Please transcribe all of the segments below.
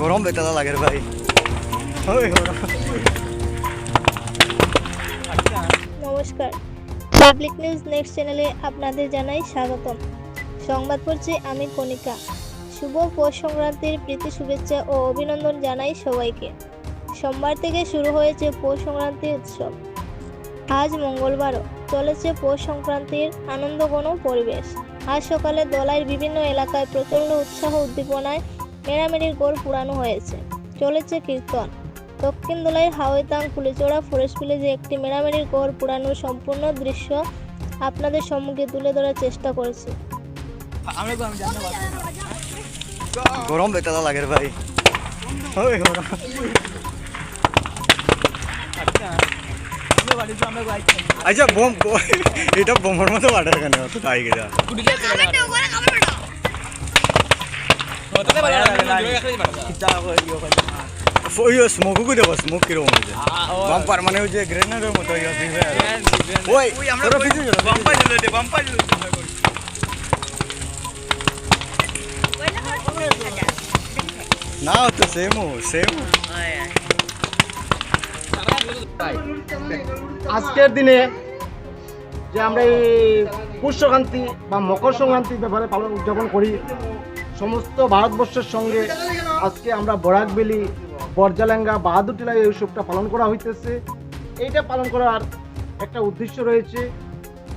গরম বেটা লাগে রে ভাই। নমস্কার। পাবলিক নিউজ নেক্সট চ্যানেলে আপনাদের জানাই স্বাগতম। সংবাদ পড়ছি আমি কণিকা। শুভ পৌষ সংক্রান্তির প্রীতি শুভেচ্ছা ও অভিনন্দন জানাই সবাইকে। সোমবার থেকে শুরু হয়েছে পৌষ সংক্রান্তি উৎসব। আজ মঙ্গলবারও চলেছে পৌষ সংক্রান্তির আনন্দঘন পরিবেশ। আজ সকালে দলাইয়ের বিভিন্ন এলাকায় প্রচণ্ড উৎসাহ উদ্দীপনায় মেরামেরির গোল পুরানো হয়েছে। চলেছে কীর্তন। দক্ষিণ দোলাইয়ের হাওয়াইতাং ফুলেচোড়া ফরেস্ট ভিলেজে একটি মেরামেরির গড় পুরানোর সম্পূর্ণ দৃশ্য আপনাদের সম্মুখে তুলে ধরার চেষ্টা করেছি। গরম বেটা লাগে ভাই। ওই গরম। আচ্ছা বোম এটা বোমের মতো বাটার কেন? অত তাই গেছে। ওই স্মোকও করে দেবো? স্মোক কীরকম হয়েছে? বাম্পার মানে ওই যে গ্রেনেডের মতো ইয়ে। ওই চলো। না তো সেমও সেম আজকের দিনে যে আমরা এই পুষ সংক্রান্তি বা মকর সংক্রান্তির ব্যাপারে পালন উদযাপন করি, সমস্ত ভারতবর্ষের সঙ্গে আজকে আমরা বরাকবেলি বরজালেঙ্গা বাহাদুরটিলায় এই উৎসবটা পালন করা হইতেছে। এইটা পালন করার একটা উদ্দেশ্য রয়েছে।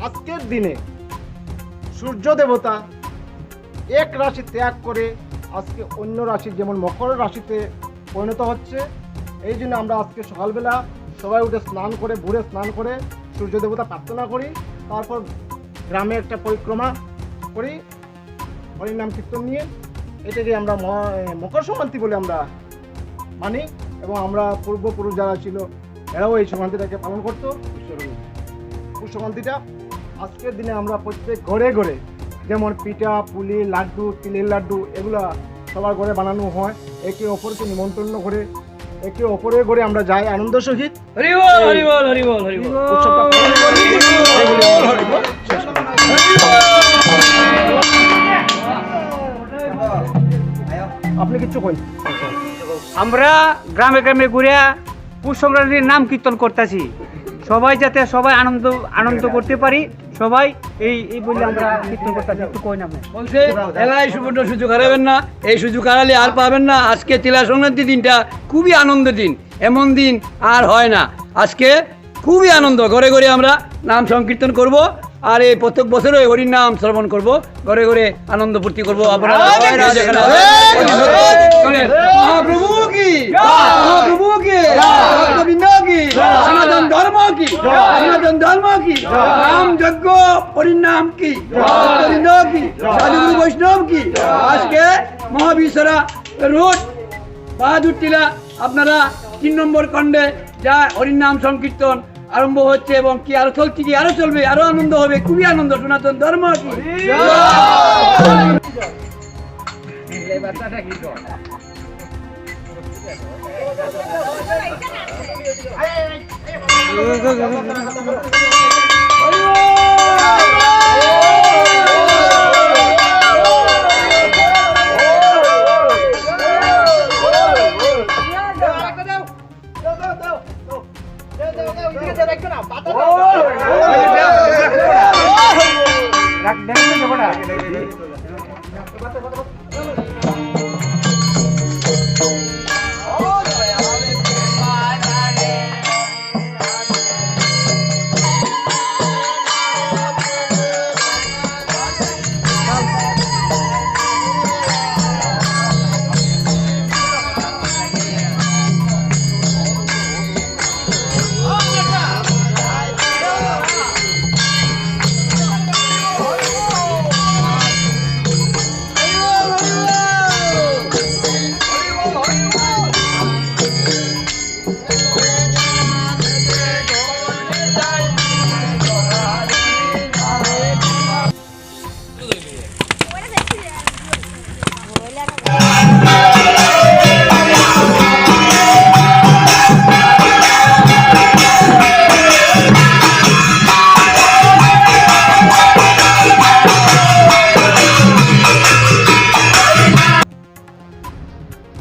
আজকের দিনে সূর্য দেবতা এক রাশি ত্যাগ করে আজকে অন্য রাশি যেমন মকর রাশিতে পরিণত হচ্ছে এই জন্য আমরা আজকে সকালবেলা সবাই উঠে স্নান করে, ভোরে স্নান করে সূর্য দেবতা প্রার্থনা করি, তারপর গ্রামে একটা পরিক্রমা করি হরিনাম কীর্তন নিয়ে। এটাকে আমরা মকর সংক্রান্তি বলে আমরা মানি এবং আমরা পূর্বপুরুষ যারা ছিল, এরাও এই সংক্রান্তিটাকে পালন করতো। সংক্রান্তিটা আজকের দিনে আমরা প্রত্যেক ঘরে ঘরে যেমন পিঠা, পুলি, লাড্ডু, তিলের লাড্ডু, এগুলা সবার ঘরে বানানো হয়। একে অপরকে নিমন্ত্রণ করে একে ওপরে ঘরে আমরা যাই আনন্দ সহিত। হরিবল হরিবল হরিবল হরিবল। উৎসবটা পালন হরিবল। আপনি কিচ্ছু কই আমরা গ্রামে গ্রামে ঘুরে পুষ সংক্রান্তির নাম কীর্তন করতেছি। সবাই যাতে সবাই আনন্দ আনন্দ করতে পারি সবাই এই এই বলে আমরা কীর্তন একটু কই না বলছে এলাই সুবর্ণ সুযোগ হারাবেন না এই সুযোগ হারালে আর পাবেন না আজকে তিলা সংক্রান্তি দিনটা খুবই আনন্দের দিন এমন দিন আর হয় না আজকে খুবই আনন্দ ঘরে ঘরে আমরা নাম সংকীর্তন করব আর এই প্রত্যেক বছর ওই হরির নাম শ্রবণ করব ঘরে ঘরে আনন্দ ফুর্তি করব আপনারা। মহাপ্রভু কি মহাপ্রভু কি কি সনাতন ধর্ম কি সনাতন ধর্ম কি নাম পরিণাম কি কি বৈষ্ণব কি আজকে মহাবিশ্বরা বাহাদুর টিলা আপনারা তিন নম্বর খণ্ডে যা হরিনাম সংকীর্তন আরম্ভ হচ্ছে এবং কি আরও চলছে কি আরও চলবে আরও আনন্দ হবে খুবই আনন্দ সনাতন ধর্ম কি